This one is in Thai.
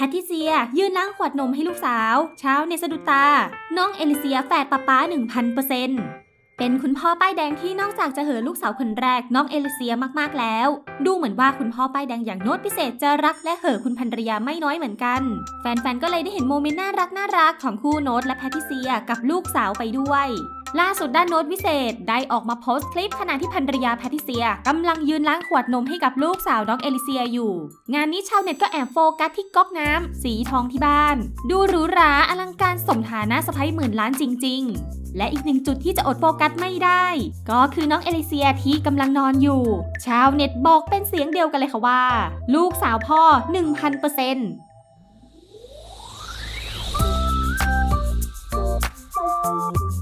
ทติเซีย ยืนล้างขวดนมให้ลูกสาว เช้าในสะดุดตา น้องเอลิเซียแฝดป้าป้า 1,000%เป็นคุณพ่อป้ายแดงที่นอกจากจะเหอลูกสาวคนแรกน้องเอลิเซียมากๆแล้ว ดูเหมือนว่าคุณพ่อป้ายแดงอย่างโน้ตพิเศษจะรักและเหอคุณภรรยาไม่น้อยเหมือนกัน แฟนๆก็เลยได้เห็นโมเมนต์น่ารักน่ารักของคู่โน้ตและแพทิเซียกับลูกสาวไปด้วย ล่าสุดด้านโน้ตวิเศษ ได้ออกมาโพสต์คลิปขณะที่ภรรยาแพทิเซียกำลังยืนล้างขวดนมให้กับลูกสาวน้องเอลิเซียอยู่ งานนี้ชาวเน็ตก็แอบโฟกัสที่ก๊อกน้ำสีทองที่บ้าน ดูหรูหราอลังการสมฐานะสะพ้ยหมื่นล้านจริง ๆ และอีกหนึ่งจุดที่จะอดโฟกัสไม่ได้ ก็คือน้องเอลิเซียที่กำลังนอนอยู่ ชาวเน็ตบอกเป็นเสียงเดียวกันเลยค่ะว่า ลูกสาวพ่อ 1,000%